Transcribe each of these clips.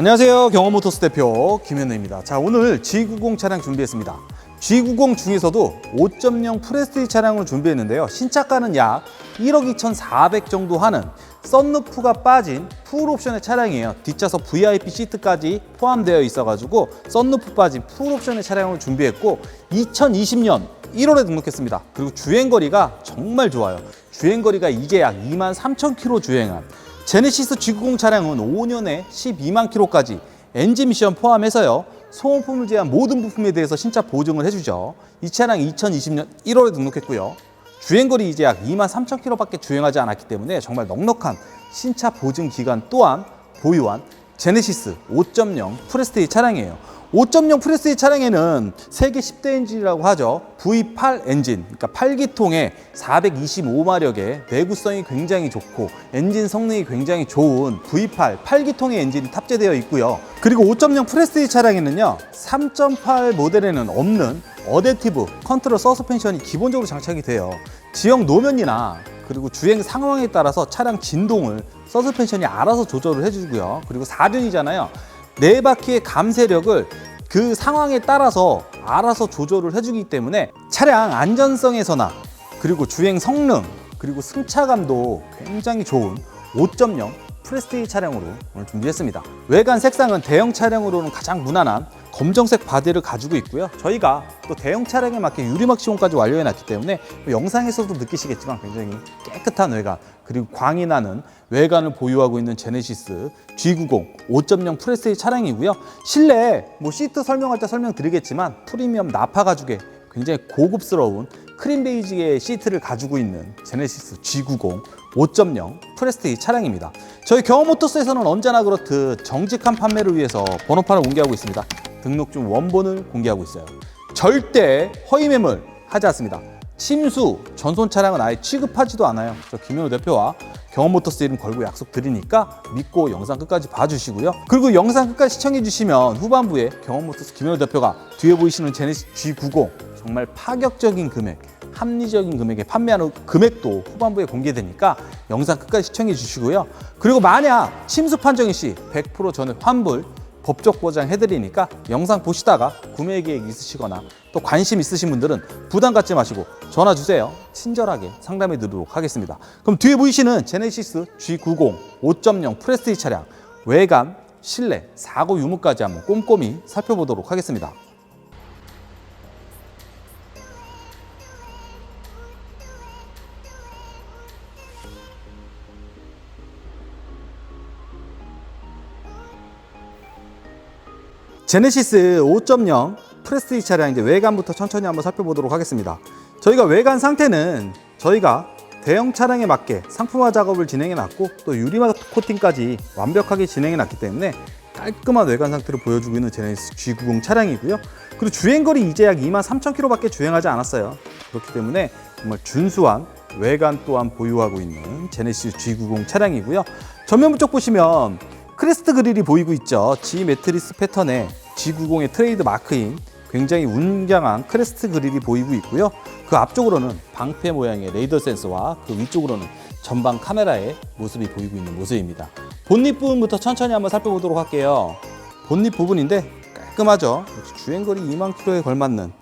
안녕하세요. 경험모터스 대표 김현우입니다. 자, 오늘 G90 차량 준비했습니다. G90 중에서도 5.0 프레스티지 차량을 준비했는데요. 신차가는 약 1억 2,400 정도 하는 썬루프가 빠진 풀 옵션의 차량이에요. 뒷좌석 VIP 시트까지 포함되어 있어가지고 썬루프 빠진 풀 옵션의 차량을 준비했고 2020년 1월에 등록했습니다. 그리고 주행거리가 정말 좋아요. 주행거리가 이제 약 2만 3천 킬로 주행한 제네시스 G90 차량은 5년에 12만 킬로까지 엔진 미션 포함해서요. 소모품을 제한 모든 부품에 대해서 신차 보증을 해주죠. 이 차량 2020년 1월에 등록했고요. 주행거리 이제 약 2만 3천 킬로밖에 주행하지 않았기 때문에 정말 넉넉한 신차 보증 기간 또한 보유한 제네시스 5.0 프레스테이 차량이에요. 5.0 프레스테이 차량에는 세계 10대 엔진이라고 하죠. V8 엔진, 그러니까 8기통에 425마력의 내구성이 굉장히 좋고 엔진 성능이 굉장히 좋은 V8 8기통의 엔진이 탑재되어 있고요. 그리고 5.0 프레스테이 차량에는요. 3.8 모델에는 없는 어댑티브 컨트롤 서스펜션이 기본적으로 장착이 돼요. 지역 노면이나 그리고 주행 상황에 따라서 차량 진동을 서스펜션이 알아서 조절을 해주고요. 그리고 4륜이잖아요. 네 바퀴의 감세력을 그 상황에 따라서 알아서 조절을 해주기 때문에 차량 안전성에서나 그리고 주행 성능 그리고 승차감도 굉장히 좋은 5.0 프레스티지 차량으로 오늘 준비했습니다. 외관 색상은 대형 차량으로는 가장 무난한 검정색 바디를 가지고 있고요. 저희가 또 대형 차량에 맞게 유리막 시공까지 완료해 놨기 때문에 뭐 영상에서도 느끼시겠지만 굉장히 깨끗한 외관 그리고 광이 나는 외관을 보유하고 있는 제네시스 G90 5.0 프레스티지 차량이고요. 실내 뭐 시트 설명할 때 설명드리겠지만 프리미엄 나파 가죽의 굉장히 고급스러운 크림 베이지의 시트를 가지고 있는 제네시스 G90 5.0 프레스티지 차량입니다. 저희 경험모터스에서는 언제나 그렇듯 정직한 판매를 위해서 번호판을 공개하고 있습니다. 등록증 원본을 공개하고 있어요. 절대 허위 매물 하지 않습니다. 침수, 전손 차량은 아예 취급하지도 않아요. 저 김현우 대표와 경험모터스 이름 걸고 약속드리니까 믿고 영상 끝까지 봐주시고요. 그리고 영상 끝까지 시청해주시면 후반부에 경험모터스 김현우 대표가 뒤에 보이시는 제네시스 G90 정말 파격적인 금액, 합리적인 금액에 판매하는 금액도 후반부에 공개되니까 영상 끝까지 시청해 주시고요. 그리고 만약 침수 판정일 시100% 전액 환불 법적 보장 해드리니까 영상 보시다가 구매 계획 있으시거나 또 관심 있으신 분들은 부담 갖지 마시고 전화 주세요. 친절하게 상담해 드리도록 하겠습니다. 그럼 뒤에 보이시는 제네시스 G90 5.0 프레스티지 차량 외관, 실내, 사고 유무까지 한번 꼼꼼히 살펴보도록 하겠습니다. 제네시스 5.0 프레스티지 차량 이제 외관부터 천천히 한번 살펴보도록 하겠습니다. 저희가 외관 상태는 저희가 대형 차량에 맞게 상품화 작업을 진행해 놨고 또 유리막 코팅까지 완벽하게 진행해 놨기 때문에 깔끔한 외관 상태를 보여주고 있는 제네시스 G90 차량이고요. 그리고 주행거리 이제 약 2만 3천 킬로밖에 주행하지 않았어요. 그렇기 때문에 정말 준수한 외관 또한 보유하고 있는 제네시스 G90 차량이고요. 전면부 쪽 보시면 크레스트 그릴이 보이고 있죠. G 매트리스 패턴의 G90의 트레이드 마크인 굉장히 웅장한 크레스트 그릴이 보이고 있고요. 그 앞쪽으로는 방패 모양의 레이더 센서와 그 위쪽으로는 전방 카메라의 모습이 보이고 있는 모습입니다. 본닛 부분부터 천천히 한번 살펴보도록 할게요. 본닛 부분인데 깔끔하죠. 주행거리 2만 킬로에 걸맞는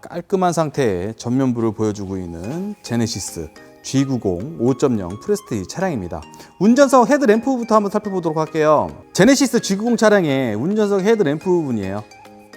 깔끔한 상태의 전면부를 보여주고 있는 제네시스 G90 5.0 프레스티지 차량입니다. 운전석 헤드램프부터 한번 살펴보도록 할게요. 제네시스 G90 차량의 운전석 헤드램프 부분이에요.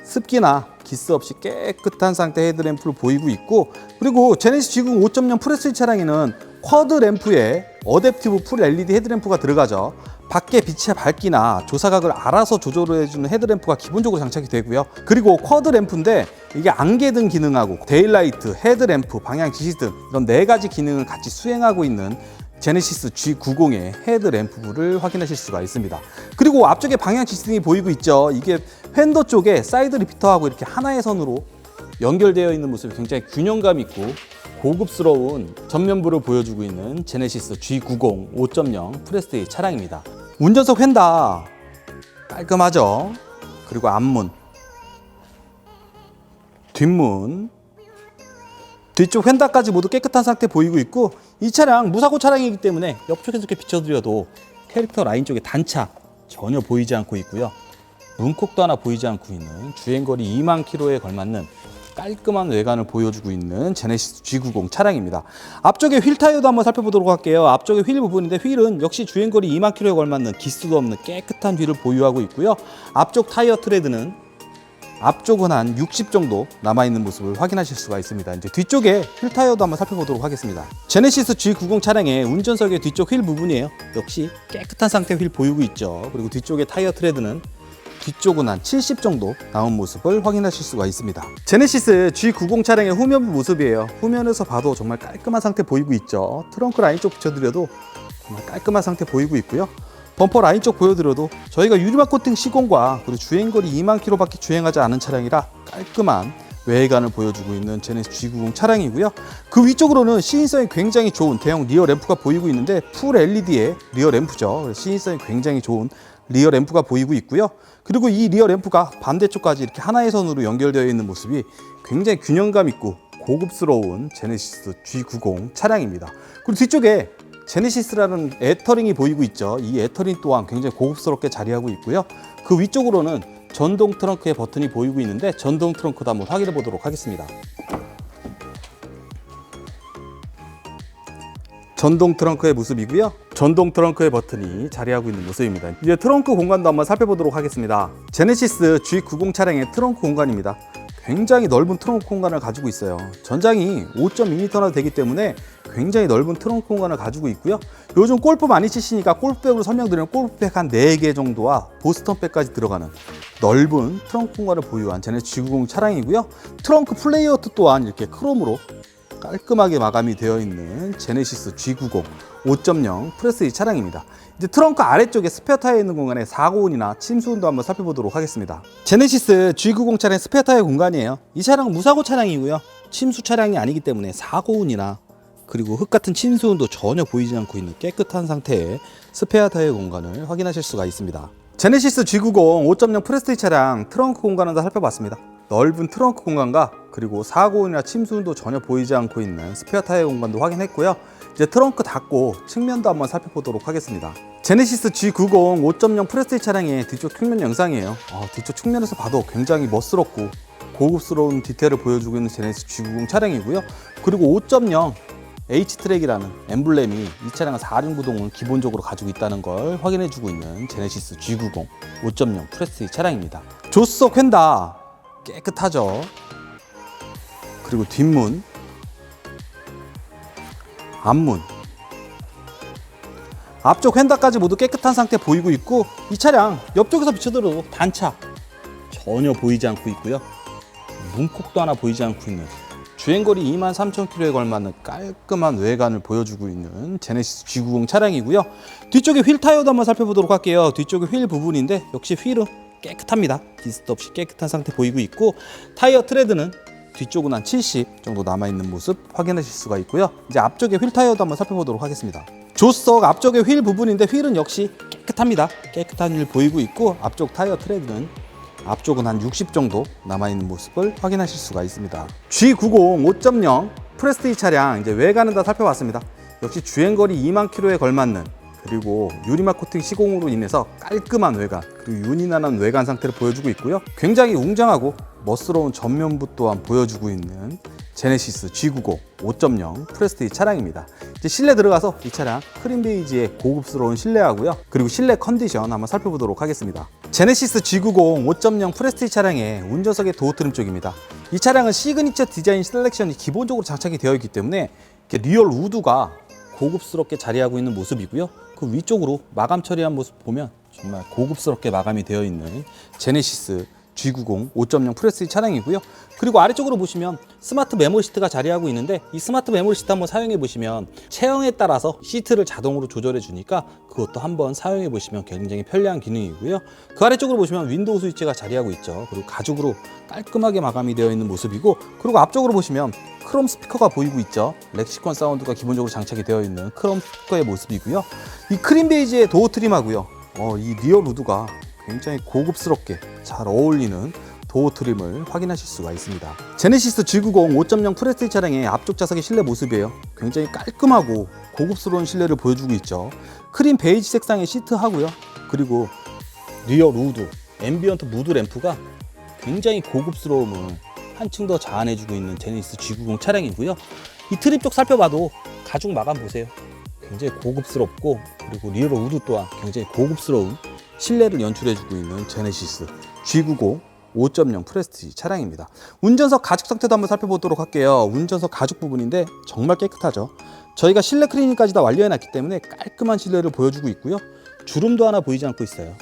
습기나 기스 없이 깨끗한 상태 헤드램프를 보이고 있고 그리고 제네시스 G90 5.0 프레스티지 차량에는 쿼드 램프에 어댑티브 풀 LED 헤드램프가 들어가죠. 밖에 빛의 밝기나 조사각을 알아서 조절해주는 헤드램프가 기본적으로 장착이 되고요. 그리고 쿼드 램프인데 이게 안개등 기능하고 데일라이트, 헤드램프, 방향 지시등 이런 네 가지 기능을 같이 수행하고 있는 제네시스 G90의 헤드램프를 확인하실 수가 있습니다. 그리고 앞쪽에 방향 지시등이 보이고 있죠. 이게 팬더 쪽에 사이드 리피터하고 이렇게 하나의 선으로 연결되어 있는 모습이 굉장히 균형감 있고 고급스러운 전면부를 보여주고 있는 제네시스 G90 5.0 프레스테이 차량입니다. 운전석 휀다 깔끔하죠. 그리고 앞문, 뒷문, 뒤쪽 휀다까지 모두 깨끗한 상태 보이고 있고 이 차량 무사고 차량이기 때문에 옆쪽에서 이렇게 비춰드려도 캐릭터 라인 쪽에 단차 전혀 보이지 않고 있고요. 문콕도 하나 보이지 않고 있는 주행거리 2만 킬로에 걸맞는 깔끔한 외관을 보여주고 있는 제네시스 G90 차량입니다. 앞쪽에 휠 타이어도 한번 살펴보도록 할게요. 앞쪽에 휠 부분인데 휠은 역시 주행거리 2만 킬로에 걸맞는 기스도 없는 깨끗한 휠을 보유하고 있고요. 앞쪽 타이어 트레드는 앞쪽은 한 60 정도 남아있는 모습을 확인하실 수가 있습니다. 이제 뒤쪽에 휠 타이어도 한번 살펴보도록 하겠습니다. 제네시스 G90 차량의 운전석의 뒤쪽 휠 부분이에요. 역시 깨끗한 상태 휠 보이고 있죠. 그리고 뒤쪽에 타이어 트레드는 뒤쪽은 한 70 정도 나온 모습을 확인하실 수가 있습니다. 제네시스 G90 차량의 후면부 모습이에요. 후면에서 봐도 정말 깔끔한 상태 보이고 있죠. 트렁크 라인 쪽 비춰드려도 정말 깔끔한 상태 보이고 있고요. 범퍼 라인 쪽 보여드려도 저희가 유리막 코팅 시공과 그리고 주행거리 2만 킬로밖에 주행하지 않은 차량이라 깔끔한 외관을 보여주고 있는 제네시스 G90 차량이고요. 그 위쪽으로는 시인성이 굉장히 좋은 대형 리어 램프가 보이고 있는데 풀 LED의 리어 램프죠. 시인성이 굉장히 좋은 리어 램프가 보이고 있고요. 그리고 이 리어 램프가 반대쪽까지 이렇게 하나의 선으로 연결되어 있는 모습이 굉장히 균형감 있고 고급스러운 제네시스 G90 차량입니다. 그리고 뒤쪽에 제네시스라는 애터링이 보이고 있죠. 이 애터링 또한 굉장히 고급스럽게 자리하고 있고요. 그 위쪽으로는 전동 트렁크의 버튼이 보이고 있는데 전동 트렁크 도 한번 확인해 보도록 하겠습니다. 전동 트렁크의 모습이고요. 전동 트렁크의 버튼이 자리하고 있는 모습입니다. 이제 트렁크 공간도 한번 살펴보도록 하겠습니다. 제네시스 G90 차량의 트렁크 공간입니다. 굉장히 넓은 트렁크 공간을 가지고 있어요. 전장이 5.2m나 되기 때문에 굉장히 넓은 트렁크 공간을 가지고 있고요. 요즘 골프 많이 치시니까 골프백으로 설명드리면 골프백 한 4개 정도와 보스턴백까지 들어가는 넓은 트렁크 공간을 보유한 제네시스 G90 차량이고요. 트렁크 플레이어트 또한 이렇게 크롬으로 깔끔하게 마감이 되어 있는 제네시스 G90 5.0 프레스리 차량입니다. 이제 트렁크 아래쪽에 스페어 타이어 있는 공간에 사고운이나 침수운도 한번 살펴보도록 하겠습니다. 제네시스 G90 차량 스페어 타이어 공간이에요. 이 차량은 무사고 차량이고요. 침수 차량이 아니기 때문에 사고운이나 그리고 흙 같은 침수운도 전혀 보이지 않고 있는 깨끗한 상태의 스페어 타이어 공간을 확인하실 수가 있습니다. 제네시스 G90 5.0 프레스티 차량 트렁크 공간을 다 살펴봤습니다. 넓은 트렁크 공간과 그리고 사고운이나 침수운도 전혀 보이지 않고 있는 스페어 타이어 공간도 확인했고요. 이제 트렁크 닫고 측면도 한번 살펴보도록 하겠습니다. 제네시스 G90 5.0 프레스티 차량의 뒤쪽 측면 영상이에요. 어, 뒤쪽 측면에서 봐도 굉장히 멋스럽고 고급스러운 디테일을 보여주고 있는 제네시스 G90 차량이고요. 그리고 5.0 H트랙이라는 엠블렘이 이 차량은 4륜 구동을 기본적으로 가지고 있다는 걸 확인해주고 있는 제네시스 G90 5.0 프레스티 차량입니다. 조수석 휀다 깨끗하죠. 그리고 뒷문, 앞문, 앞쪽 휀다까지 모두 깨끗한 상태 보이고 있고 이 차량 옆쪽에서 비춰들어도 단차 전혀 보이지 않고 있고요. 문콕도 하나 보이지 않고 있는 주행거리 2만 3천 킬로에 걸맞는 깔끔한 외관을 보여주고 있는 제네시스 G90 차량이고요. 뒤쪽에 휠 타이어도 한번 살펴보도록 할게요. 뒤쪽에 휠 부분인데 역시 휠은 깨끗합니다. 디스트 없이 깨끗한 상태 보이고 있고 타이어 트레드는 뒤쪽은 한 70 정도 남아있는 모습 확인하실 수가 있고요. 이제 앞쪽에 휠 타이어도 한번 살펴보도록 하겠습니다. 조수석 앞쪽에 휠 부분인데 휠은 역시 깨끗합니다. 깨끗한 휠 보이고 있고 앞쪽 타이어 트레드는 앞쪽은 한 60 정도 남아있는 모습을 확인하실 수가 있습니다. G90 5.0 프레스티지 차량 이제 외관은 다 살펴봤습니다. 역시 주행거리 2만 킬로에 걸맞는 그리고 유리막 코팅 시공으로 인해서 깔끔한 외관 그리고 윤희난한 외관 상태를 보여주고 있고요. 굉장히 웅장하고 멋스러운 전면부 또한 보여주고 있는 제네시스 G90 5.0 프레스티지 차량입니다. 이제 실내 들어가서 이 차량 크림 베이지의 고급스러운 실내하고요. 그리고 실내 컨디션 한번 살펴보도록 하겠습니다. 제네시스 G90 5.0 프레스티지 차량의 운전석의 도어 트림 쪽입니다. 이 차량은 시그니처 디자인 셀렉션이 기본적으로 장착이 되어 있기 때문에 리얼 우드가 고급스럽게 자리하고 있는 모습이고요. 그 위쪽으로 마감 처리한 모습 보면 정말 고급스럽게 마감이 되어 있는 제네시스 G90 5.0 프레스티 차량이고요. 그리고 아래쪽으로 보시면 스마트 메모 시트가 자리하고 있는데 이 스마트 메모 시트 한번 사용해 보시면 체형에 따라서 시트를 자동으로 조절해 주니까 그것도 한번 사용해 보시면 굉장히 편리한 기능이고요. 그 아래쪽으로 보시면 윈도우 스위치가 자리하고 있죠. 그리고 가죽으로 깔끔하게 마감이 되어 있는 모습이고 그리고 앞쪽으로 보시면 크롬 스피커가 보이고 있죠. 렉시콘 사운드가 기본적으로 장착이 되어 있는 크롬 스피커의 모습이고요. 이 크림 베이지의 도어 트림하고요. 어, 이 리어 루드가 굉장히 고급스럽게 잘 어울리는 도어 트림을 확인하실 수가 있습니다. 제네시스 G90 5.0 프레스티 차량의 앞쪽 좌석의 실내 모습이에요. 굉장히 깔끔하고 고급스러운 실내를 보여주고 있죠. 크림 베이지 색상의 시트하고요. 그리고 리어 루드 앰비언트 무드 램프가 굉장히 고급스러움을 한층 더 자아내주고 있는 제네시스 G90 차량이고요. 이 트립 쪽 살펴봐도 가죽 마감 보세요. 굉장히 고급스럽고 그리고 리어 우드 또한 굉장히 고급스러운 실내를 연출해주고 있는 제네시스 G90 5.0 프레스티지 차량입니다. 운전석 가죽 상태도 한번 살펴보도록 할게요. 운전석 가죽 부분인데 정말 깨끗하죠. 저희가 실내 클리닝까지 다 완료해놨기 때문에 깔끔한 실내를 보여주고 있고요. 주름도 하나 보이지 않고 있어요.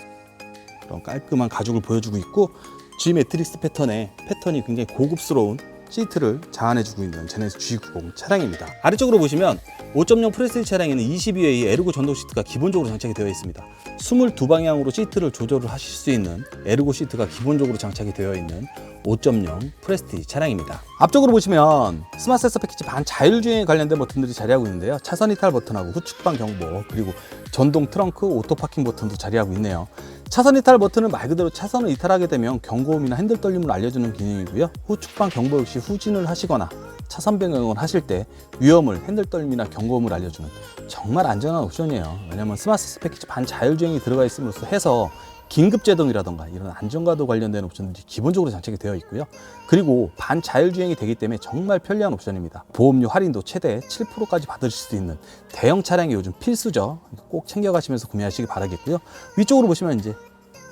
그런 깔끔한 가죽을 보여주고 있고 G 매트릭스 패턴의 패턴이 굉장히 고급스러운 시트를 자아내주고 있는 제네시스 G90 차량입니다. 아래쪽으로 보시면 5.0 프레스티 차량에는 22회의 에르고 전동 시트가 기본적으로 장착이 되어 있습니다. 22방향으로 시트를 조절을 하실 수 있는 에르고 시트가 기본적으로 장착이 되어 있는 5.0 프레스티 차량입니다. 앞쪽으로 보시면 스마트 센서 패키지 반 자율주행에 관련된 버튼들이 자리하고 있는데요. 차선 이탈 버튼하고 후측방 경보 그리고 전동 트렁크 오토 파킹 버튼도 자리하고 있네요. 차선 이탈 버튼은 말 그대로 차선을 이탈하게 되면 경고음이나 핸들 떨림을 알려주는 기능이고요. 후측방 경보 역시 후진을 하시거나 차선 변경을 하실 때 위험을 핸들 떨림이나 경고음을 알려주는 정말 안전한 옵션이에요. 왜냐하면 스마트 센서 패키지 반 자율주행이 들어가 있음으로써 해서 긴급 제동이라던가 이런 안전과도 관련된 옵션들이 기본적으로 장착이 되어 있고요. 그리고 반자율주행이 되기 때문에 정말 편리한 옵션입니다. 보험료 할인도 최대 7%까지 받으실 수 있는 대형 차량이 요즘 필수죠. 꼭 챙겨가시면서 구매하시기 바라겠고요. 위쪽으로 보시면 이제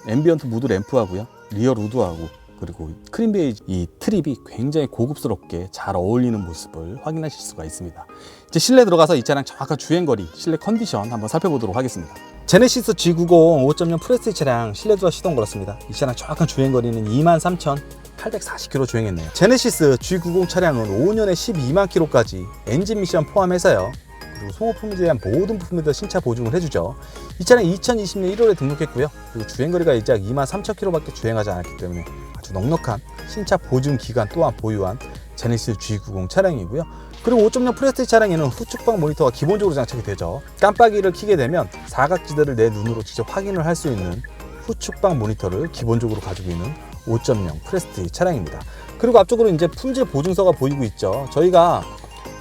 앰비언트 무드 램프하고요. 리어 루드하고 그리고 크림 베이지 이 트립이 굉장히 고급스럽게 잘 어울리는 모습을 확인하실 수가 있습니다. 이제 실내 들어가서 이 차량 정확한 주행거리, 실내 컨디션 한번 살펴보도록 하겠습니다. 제네시스 G90 5.0 프레스티 차량 실내 들어 시동 걸었습니다. 이 차량 정확한 주행거리는 23,840km 주행했네요. 제네시스 G90 차량은 5년에 12만 km까지 엔진 미션 포함해서요. 그리고 소모품에 대한 모든 부품에 대한 신차 보증을 해주죠. 이 차량 2020년 1월에 등록했고요. 그리고 주행거리가 이제 약 2만 3천 km밖에 주행하지 않았기 때문에 아주 넉넉한 신차 보증 기간 또한 보유한 제네시스 G90 차량이고요. 그리고 5.0 프레스티 차량에는 후측방 모니터가 기본적으로 장착이 되죠. 깜빡이를 켜게 되면 사각지대를 내 눈으로 직접 확인을 할 수 있는 후측방 모니터를 기본적으로 가지고 있는 5.0 프레스티 차량입니다. 그리고 앞쪽으로 이제 품질 보증서가 보이고 있죠. 저희가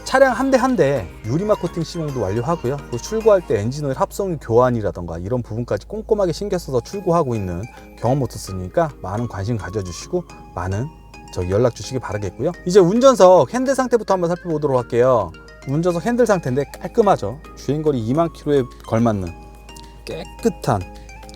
차량 한 대 한 대 유리막 코팅 시공도 완료하고요. 출고할 때 엔진오일 합성 교환이라던가 이런 부분까지 꼼꼼하게 신경 써서 출고하고 있는 경험 모터스니까 많은 관심 가져주시고 많은 저 연락 주시기 바라겠고요. 이제 운전석 핸들 상태부터 한번 살펴보도록 할게요. 운전석 핸들 상태인데 깔끔하죠. 주행거리 2만 킬로에 걸맞는 깨끗한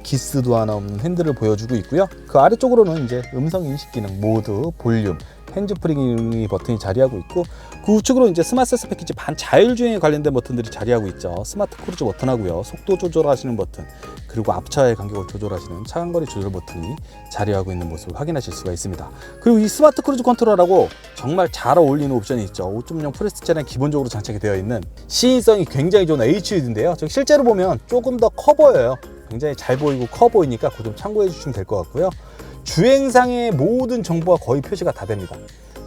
기스도 하나 없는 핸들을 보여주고 있고요. 그 아래쪽으로는 이제 음성 인식 기능, 모드, 볼륨, 핸즈프리 버튼이 자리하고 있고 그 우측으로 이제 스마트 센서 패키지 반 자율주행에 관련된 버튼들이 자리하고 있죠. 스마트 크루즈 버튼하고요. 속도 조절하시는 버튼 그리고 앞차의 간격을 조절하시는 차간거리 조절 버튼이 자리하고 있는 모습을 확인하실 수가 있습니다. 그리고 이 스마트 크루즈 컨트롤하고 정말 잘 어울리는 옵션이 있죠. 5.0 프레스티 차량 기본적으로 장착이 되어 있는 시인성이 굉장히 좋은 HUD인데요. 실제로 보면 조금 더 커 보여요. 굉장히 잘 보이고 커 보이니까 그거 좀 참고해 주시면 될 것 같고요. 주행상의 모든 정보가 거의 표시가 다 됩니다.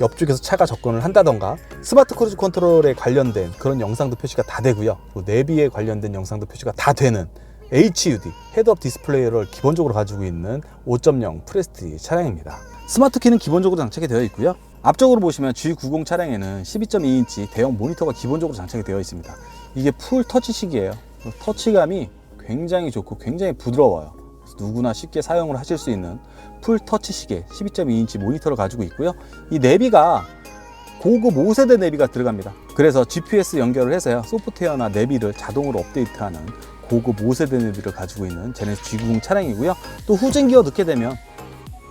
옆쪽에서 차가 접근을 한다던가 스마트 크루즈 컨트롤에 관련된 그런 영상도 표시가 다 되고요. 또 내비에 관련된 영상도 표시가 다 되는 HUD 헤드업 디스플레이를 기본적으로 가지고 있는 5.0 프레스티 차량입니다. 스마트 키는 기본적으로 장착이 되어 있고요. 앞쪽으로 보시면 G90 차량에는 12.2인치 대형 모니터가 기본적으로 장착이 되어 있습니다. 이게 풀 터치식이에요. 터치감이 굉장히 좋고 굉장히 부드러워요. 누구나 쉽게 사용을 하실 수 있는 풀 터치 시계 12.2인치 모니터를 가지고 있고요. 이 내비가 고급 5세대 내비가 들어갑니다. 그래서 GPS 연결을 해서요. 소프트웨어나 내비를 자동으로 업데이트하는 고급 5세대 내비를 가지고 있는 제네시스 G90 차량이고요. 또 후진 기어 넣게 되면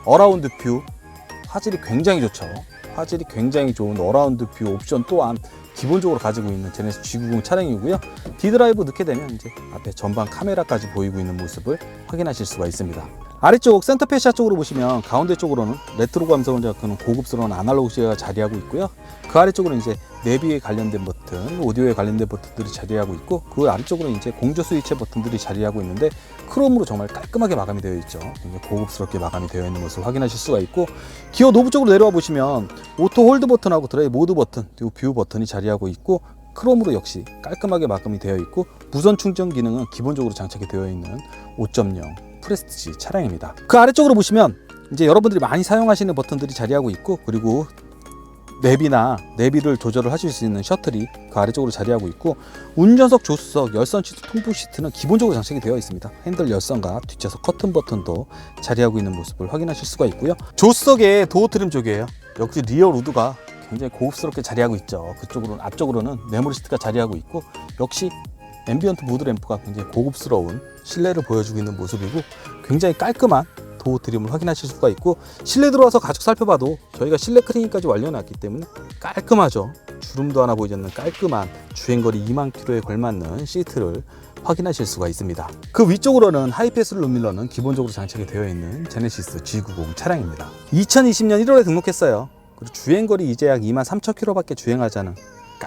어라운드 뷰 화질이 굉장히 좋죠. 화질이 굉장히 좋은 어라운드 뷰 옵션 또한 기본적으로 가지고 있는 제네시스 G90 차량이고요. D드라이브 넣게 되면 이제 앞에 전방 카메라까지 보이고 있는 모습을 확인하실 수가 있습니다. 아래쪽 센터 페시아 쪽으로 보시면 가운데 쪽으로는 레트로 감성을 잡는 고급스러운 아날로그 시계가 자리하고 있고요. 그 아래쪽으로 이제 내비에 관련된 버튼, 오디오에 관련된 버튼들이 자리하고 있고 그 아래쪽으로 이제 공조 스위치 버튼들이 자리하고 있는데 크롬으로 정말 깔끔하게 마감이 되어 있죠. 고급스럽게 마감이 되어 있는 모습을 확인하실 수가 있고 기어 노브 쪽으로 내려와 보시면 오토 홀드 버튼하고 드라이브 모드 버튼, 그리고 뷰 버튼이 자리하고 있고 크롬으로 역시 깔끔하게 마감이 되어 있고 무선 충전 기능은 기본적으로 장착이 되어 있는 5.0 프레스티지 차량입니다. 그 아래쪽으로 보시면 이제 여러분들이 많이 사용하시는 버튼들이 자리하고 있고 그리고 내비나 내비를 조절을 하실 수 있는 셔틀이 그 아래쪽으로 자리하고 있고 운전석 조수석 열선 시트 통풍 시트는 기본적으로 장착이 되어 있습니다. 핸들 열선과 뒷좌석 커튼 버튼도 자리하고 있는 모습을 확인하실 수가 있고요. 조수석의 도어 트림 쪽이에요. 역시 리어 우드가 굉장히 고급스럽게 자리하고 있죠. 그쪽으로는 앞쪽으로는 메모리 시트가 자리하고 있고 역시 앰비언트 무드 램프가 굉장히 고급스러운 실내를 보여주고 있는 모습이고 굉장히 깔끔한 도어 트림을 확인하실 수가 있고 실내 들어와서 가죽 살펴봐도 저희가 실내 클리닝까지 완료해놨기 때문에 깔끔하죠. 주름도 하나 보이지 않는 깔끔한 주행거리 2만 킬로에 걸맞는 시트를 확인하실 수가 있습니다. 그 위쪽으로는 하이패스 룸밀러는 기본적으로 장착이 되어 있는 제네시스 G90 차량입니다. 2020년 1월에 등록했어요. 그리고 주행거리 이제 약 2만 3천 킬로밖에 주행하자는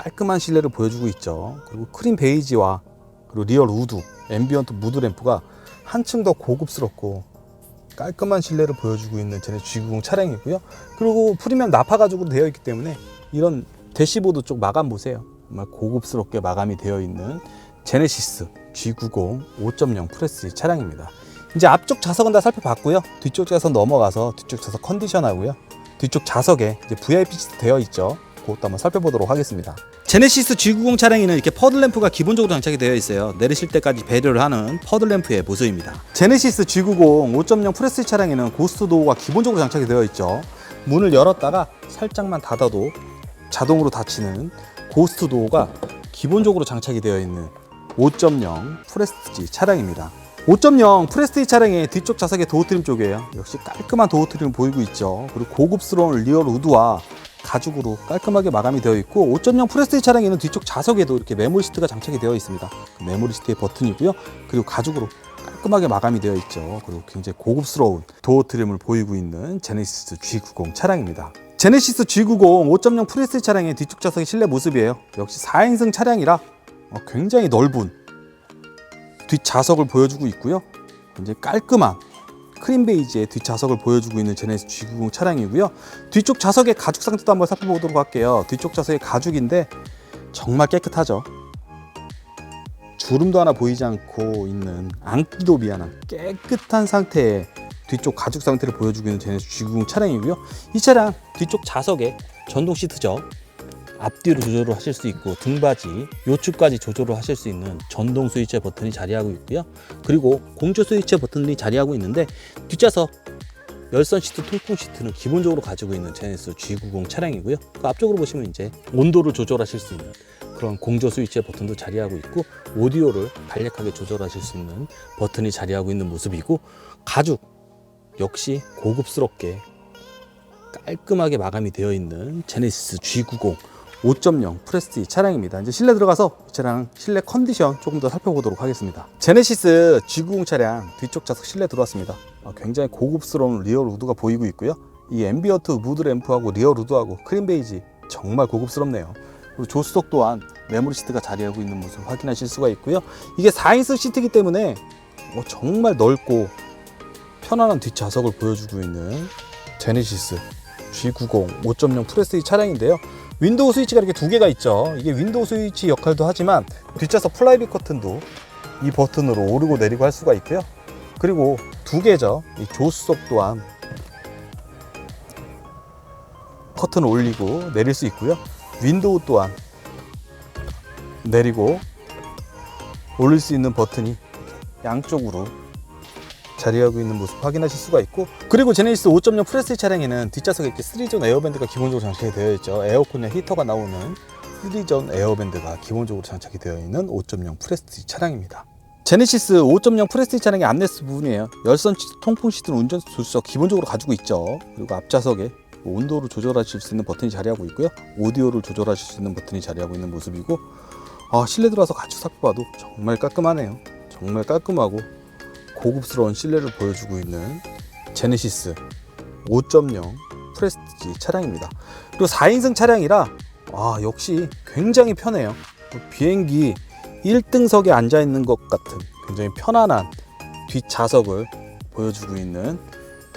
깔끔한 실내를 보여주고 있죠 그리고 크림 베이지와 그리고 리얼 우드 앰비언트 무드 램프가 한층 더 고급스럽고 깔끔한 실내를 보여주고 있는 제네 G90 차량이고요. 그리고 프리미엄 나파 가죽으로 되어 있기 때문에 이런 대시보드 쪽 마감 보세요. 정말 고급스럽게 마감이 되어 있는 제네시스 G90 5.0 프레스 차량입니다. 이제 앞쪽 좌석은 다 살펴봤고요. 뒤쪽 좌석 넘어가서 뒤쪽 좌석 컨디션하고요. 뒤쪽 좌석에 이제 VIP 시트 되어 있죠. 그것도 한번 살펴보도록 하겠습니다. 제네시스 G90 차량에는 이렇게 퍼들램프가 기본적으로 장착이 되어 있어요. 내리실 때까지 배려를 하는 퍼들램프의 모습입니다. 제네시스 G90 5.0 프레스 차량에는 고스트 도어가 기본적으로 장착이 되어 있죠. 문을 열었다가 살짝만 닫아도 자동으로 닫히는 고스트 도어가 기본적으로 장착이 되어 있는 5.0 프레스티지 차량입니다. 5.0 프레스티지 차량의 뒤쪽 좌석의 도어 트림 쪽이에요. 역시 깔끔한 도어 트림 보이고 있죠. 그리고 고급스러운 리얼 우드와 가죽으로 깔끔하게 마감이 되어 있고 5.0 프레스티지 차량에는 뒤쪽 좌석에도 이렇게 메모리 시트가 장착이 되어 있습니다. 그 메모리 시트의 버튼이고요. 그리고 가죽으로 깔끔하게 마감이 되어 있죠. 그리고 굉장히 고급스러운 도어 트림을 보이고 있는 제네시스 G90 차량입니다. 제네시스 G90 5.0 프레스티지 차량의 뒤쪽 좌석의 실내 모습이에요. 역시 4인승 차량이라 어, 굉장히 넓은 뒷좌석을 보여주고 있고요. 굉장히 깔끔한 크림 베이지의 뒷좌석을 보여주고 있는 제네시스 G90 차량이고요. 뒤쪽 좌석의 가죽 상태도 한번 살펴보도록 할게요. 뒤쪽 좌석의 가죽인데 정말 깨끗하죠. 주름도 하나 보이지 않고 있는 안기도 미안한 깨끗한 상태의 뒤쪽 가죽 상태를 보여주고 있는 제네시스 G90 차량이고요. 이 차량 뒤쪽 좌석에 전동 시트죠. 앞뒤로 조절을 하실 수 있고 등받이 요축까지 조절을 하실 수 있는 전동 스위치 버튼이 자리하고 있고요. 그리고 공조 스위치 버튼이 자리하고 있는데 뒷좌석 열선 시트, 통풍 시트는 기본적으로 가지고 있는 제네스 G90 차량이고요. 그 앞쪽으로 보시면 이제 온도를 조절하실 수 있는 그런 공조 스위치 버튼도 자리하고 있고 오디오를 간략하게 조절하실 수 있는 버튼이 자리하고 있는 모습이고 가죽 역시 고급스럽게 깔끔하게 마감이 되어 있는 제네시스 G90 5.0 프레스티 차량입니다. 이제 실내 들어가서 이 차량 실내 컨디션 조금 더 살펴보도록 하겠습니다. 제네시스 G90 차량 뒤쪽 좌석 실내 들어왔습니다. 아, 굉장히 고급스러운 리얼 우드가 보이고 있고요. 이 앰비어트 무드 램프하고 리얼 우드하고 크림 베이지 정말 고급스럽네요. 그리고 조수석 또한 메모리 시트가 자리하고 있는 모습 확인하실 수가 있고요. 이게 4인승 시트이기 때문에 어, 정말 넓고 편안한 뒷좌석을 보여주고 있는 제네시스 G90 5.0 프레스티 차량인데요. 윈도우 스위치가 이렇게 두 개가 있죠. 이게 윈도우 스위치 역할도 하지만 뒷좌석 플라이빗 커튼도 이 버튼으로 오르고 내리고 할 수가 있고요. 그리고 두 개죠. 이 조수석 또한 커튼을 올리고 내릴 수 있고요. 윈도우 또한 내리고 올릴 수 있는 버튼이 양쪽으로 자리하고 있는 모습 확인하실 수가 있고 그리고 제네시스 5.0 프레스 차량에는 뒷좌석에 이렇게 3존 에어밴드가 기본적으로 장착이 되어 있죠. 에어컨이나 히터가 나오는 3존 에어밴드가 기본적으로 장착이 되어 있는 5.0 프레스티 차량입니다. 제네시스 5.0 프레스티 차량의 암레스 부분이에요. 열선 통풍 시트는 운전 조수석 기본적으로 가지고 있죠. 그리고 앞좌석에 온도를 조절하실 수 있는 버튼이 자리하고 있고요. 오디오를 조절하실 수 있는 버튼이 자리하고 있는 모습이고 아, 실내 들어와서 같이 살펴봐도 정말 깔끔하네요. 정말 깔끔하고 고급스러운 실내를 보여주고 있는 제네시스 5.0 프레스티지 차량입니다. 그리고 4인승 차량이라 아, 역시 굉장히 편해요. 비행기 1등석에 앉아 있는 것 같은 굉장히 편안한 뒷좌석을 보여주고 있는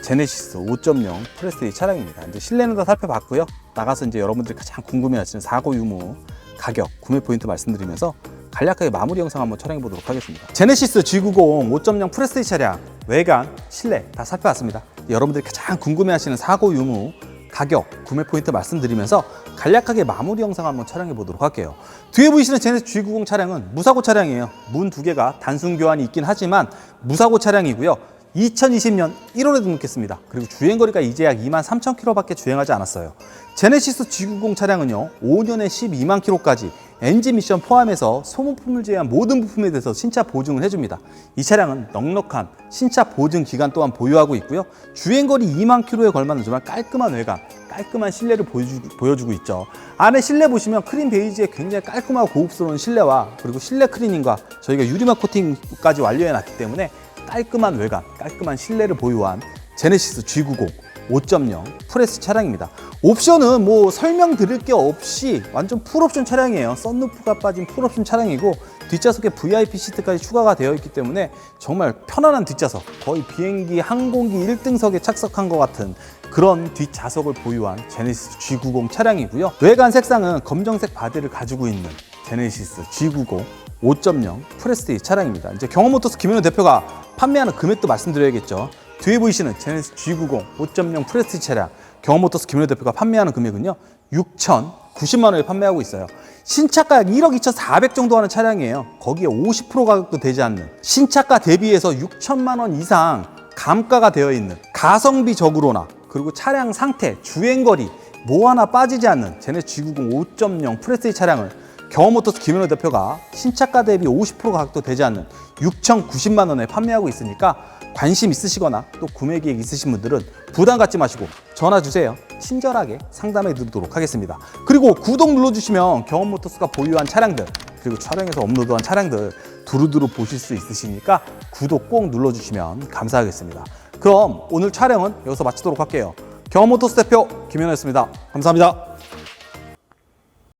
제네시스 5.0 프레스티지 차량입니다. 이제 실내는 다 살펴봤고요. 나가서 이제 여러분들이 가장 궁금해하시는 사고 유무 가격, 구매 포인트 말씀드리면서 간략하게 마무리 영상 한번 촬영해 보도록 하겠습니다. 제네시스 G90 5.0 프레스티지 차량 외관, 실내 다 살펴봤습니다. 여러분들이 가장 궁금해하시는 사고 유무 가격, 구매 포인트 말씀드리면서 간략하게 마무리 영상 한번 촬영해 보도록 할게요. 뒤에 보이시는 제네시스 G90 차량은 무사고 차량이에요. 문 두 개가 단순 교환이 있긴 하지만 무사고 차량이고요. 2020년 1월에 등록했습니다. 그리고 주행거리가 이제 약 2만 3천 킬로밖에 주행하지 않았어요. 제네시스 G90 차량은요, 5년에 12만 킬로까지 엔진 미션 포함해서 소모품을 제외한 모든 부품에 대해서 신차 보증을 해줍니다. 이 차량은 넉넉한 신차 보증 기간 또한 보유하고 있고요. 주행거리 2만 킬로에 걸맞는 정말 깔끔한 외관, 깔끔한 실내를 보여주고, 보여주고 있죠. 안에 실내 보시면 크림 베이지에 굉장히 깔끔하고 고급스러운 실내와 그리고 실내 클리닝과 저희가 유리막 코팅까지 완료해 놨기 때문에 깔끔한 외관, 깔끔한 실내를 보유한 제네시스 G90 5.0 프레스 차량입니다. 옵션은 뭐 설명 드릴 게 없이 완전 풀옵션 차량이에요. 썬루프가 빠진 풀옵션 차량이고 뒷좌석에 VIP 시트까지 추가가 되어 있기 때문에 정말 편안한 뒷좌석, 거의 비행기 항공기 1등석에 착석한 것 같은 그런 뒷좌석을 보유한 제네시스 G90 차량이고요. 외관 색상은 검정색 바디를 가지고 있는 제네시스 G90 5.0 프레스티 차량입니다. 이제 경험모터스 김현우 대표가 판매하는 금액도 말씀드려야겠죠. 뒤에 보이시는 제네시스 G90 5.0 프레스티 차량 경험모터스 김현우 대표가 판매하는 금액은요 6,090만 원에 판매하고 있어요. 신차가 약 1억 2,400 정도 하는 차량이에요. 거기에 50% 가격도 되지 않는 신차가 대비해서 6천만 원 이상 감가가 되어 있는 가성비 적으로나 그리고 차량 상태, 주행거리 뭐 하나 빠지지 않는 제네시스 G90 5.0 프레스티 차량을 경험모터스 김현우 대표가 신차가 대비 50% 가격도 되지 않는 6,090만 원에 판매하고 있으니까 관심 있으시거나 또 구매 계획 있으신 분들은 부담 갖지 마시고 전화 주세요. 친절하게 상담해 드리도록 하겠습니다. 그리고 구독 눌러주시면 경험모터스가 보유한 차량들 그리고 촬영해서 업로드한 차량들 두루두루 보실 수 있으시니까 구독 꼭 눌러주시면 감사하겠습니다. 그럼 오늘 촬영은 여기서 마치도록 할게요. 경험모터스 대표 김현우였습니다. 감사합니다.